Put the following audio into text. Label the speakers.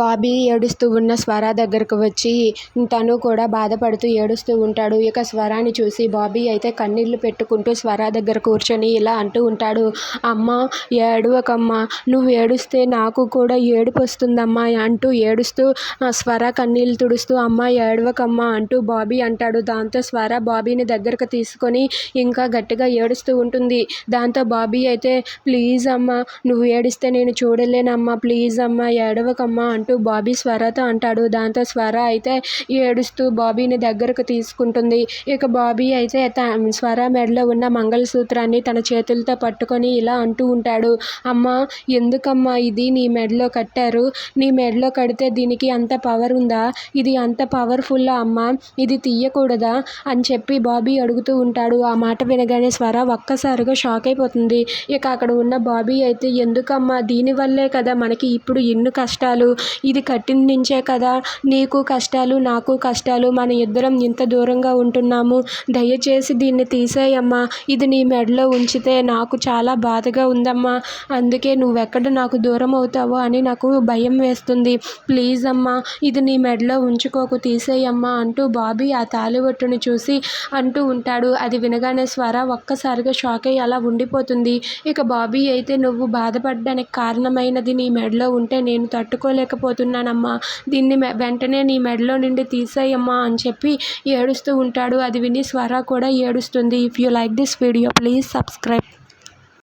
Speaker 1: బాబీ ఏడుస్తూ ఉన్న స్వర దగ్గరకు వచ్చి తను కూడా బాధపడుతూ ఏడుస్తూ ఉంటాడు. ఇక స్వరాన్ని చూసి బాబీ అయితే కన్నీళ్ళు పెట్టుకుంటూ స్వర దగ్గర కూర్చొని ఇలా అంటూ ఉంటాడు. అమ్మ ఏడవకమ్మా నువ్వు ఏడుస్తే నాకు కూడా ఏడుపు వస్తుందమ్మా అంటూ ఏడుస్తూ ఆ స్వర కన్నీళ్ళు తుడుస్తూ అమ్మ ఏడవకమ్మా అంటూ బాబీ అంటాడు. దాంతో స్వర బాబీని దగ్గరకు తీసుకొని ఇంకా గట్టిగా ఏడుస్తూ ఉంటుంది. దాంతో బాబీ అయితే ప్లీజ్ అమ్మ నువ్వు ఏడిస్తే నేను చూడలేనమ్మా ప్లీజ్ అమ్మ ఏడవకమ్మా అంటూ బాబీ స్వరతో అంటాడు. దాంతో స్వర అయితే ఏడుస్తూ బాబీని దగ్గరకు తీసుకుంటుంది. ఇక బాబీ అయితే స్వర మెడలో ఉన్న మంగళసూత్రాన్ని తన చేతులతో పట్టుకొని ఇలా అంటూ ఉంటాడు. అమ్మ ఎందుకమ్మా ఇది? నీ మెడలో కట్టారు. నీ మెడలో కడితే దీనికి అంత పవర్ ఉందా? ఇది అంత పవర్ఫుల్లా అమ్మ? ఇది తీయకూడదా? అని చెప్పి బాబీ అడుగుతూ ఉంటాడు. ఆ మాట వినగానే స్వర ఒక్కసారిగా షాక్ అయిపోతుంది. ఇక అక్కడ ఉన్న బాబీ అయితే ఎందుకమ్మా? దీనివల్లే కదా మనకి ఇప్పుడు ఎన్ని కష్టాలు. ఇది కట్టిన నుంచే కదా. నీకు కష్టాలు నాకు కష్టాలు మన ఇద్దరం ఇంత దూరంగా ఉంటున్నాము. దయచేసి దీన్ని తీసేయమ్మా. ఇది నీ మెడలో ఉంచితే నాకు చాలా బాధగా ఉందమ్మా. అందుకే నువ్వెక్కడ నాకు దూరం అవుతావో అని నాకు భయం వేస్తుంది. ప్లీజ్ అమ్మా ఇది నీ మెడలో ఉంచుకోకు తీసేయమ్మా అంటూ బాబీ ఆ తాలిబొట్టును చూసి అంటూ ఉంటాడు. అది వినగానే స్వర ఒక్కసారిగా షాక్ అయ్యి అలా ఉండిపోతుంది. ఇక బాబీ అయితే నువ్వు బాధపడడానికి కారణమైనది నీ మెడలో ఉంటే నేను తట్టుకోలేక తట్టుకోలేకపోతున్నానమ్మా దీన్ని వెంటనే నీ మెడలో నుండి తీసేయమ్మా అని చెప్పి ఏడుస్తూ ఉంటాడు. అది విని స్వర కూడా ఏడుస్తుంది. If you like this video please subscribe